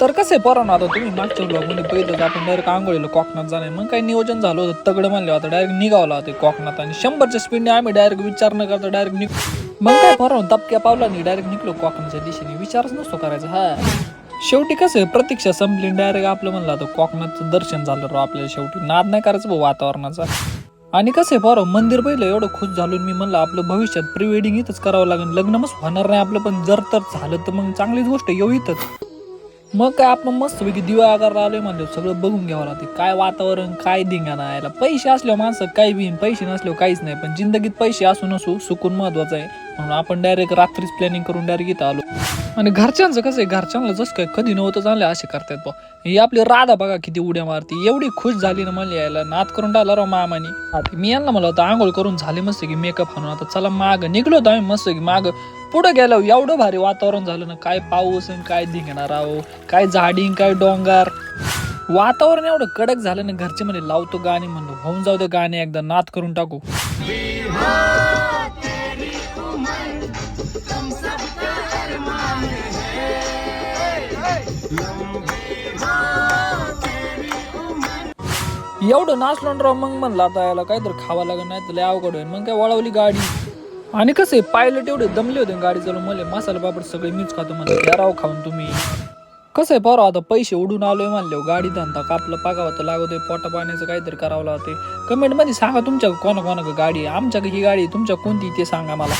तर कसं आहे पोरांनो आता तुम्ही मागच्या ब्लॉगमध्ये बघितलं तर आपण डायरेक्ट आंघोळीला कोकणात जाणार मग काही नियोजन झालं होतं तगडं म्हणलं होतं डायरेक्ट निघावला होते कोकणात. आणि शंभरच्या स्पीडने आम्ही डायरेक्ट विचार न करता डायरेक्ट निघ मग काय पोरांना तपक्या पावला नाही डायरेक्ट निघलो कोकणाच्या दिशेने. विचारच नसतो करायचा हा. शेवटी कसं आहे प्रतीक्षा संपली डायरेक्ट आपलं म्हणलं आता कोकणाचं दर्शन झालं राव आपल्याला शेवटी. नाद नाही करायचं भाऊ वातावरणाचा. आणि कसं आहे बरं मंदिर पहिलं एवढं खुश झालो मी म्हणलं आपलं भविष्यात प्री वेडिंग इथंच करावं लागेल. लग्न मस्त होणार नाही आपलं पण जर तर झालं तर मग चांगलीच गोष्ट येऊ इथंच. मग काय आपण मस्त पैकी दिवा आकार आलोय म्हणलं सगळं बघून घ्यावं लागते. काय वातावरण काय धिंगाणा यायला पैसे असल्यावर माणसं काही बिन पैसे नसल्यावर काहीच नाही. पण जिंदगीत पैसे असू नसू सुकून महत्वाचं आहे. म्हणून आपण डायरेक्ट रात्रीच प्लॅनिंग करून डायरेक्ट इथं आलो. आणि घरच्यांचं कसं आहे घरच्यांना जसं काय कधी नव्हतं चांगलं असे करतात बा ही आपली राधा बघा किती उड्या मारती. एवढी खुश झाली ना मला यायला. नात करून टाकला राव मामानी. मी यांना मला होतं आंघोळ करून झाले मस्त की मेकअप आणून आता चला माग. निघलो होतो आम्ही मस्त की माग. पुढं गेलो एवढं भारी वातावरण झालं ना काय पाऊस आणि काय धिंगणार राहो काय झाडी काय डोंगर. वातावरण एवढं कडक झालं ना घरचे म्हणे लावतो गाणी म्हणलो होऊन जाऊ दे गाणे एकदा नात करून टाकू. एवढं नाचलो राव मग म्हणला आता याला काहीतरी खावा लागत नाही तर लय अवघड होईल. मग काय वळवली गाडी. आणि कसं आहे पायलट एवढे दमले होते ना गाडी चालू मला मसाला पापड सगळे मीच खातो म्हणजे द्या राव खाऊन तुम्ही. कसं आहे बरं आता पैसे उडून आलोय म्हणले गाडी धंदा कापलं पागावं तर लागतोय पोटा पाण्याचं काहीतरी करावं लागते कमेंटमध्ये सांगा तुमच्या कोणा कोणा गाडी आहे. आमच्या ही गाडी आहे, तुमच्या कोणती ते सांगा मला.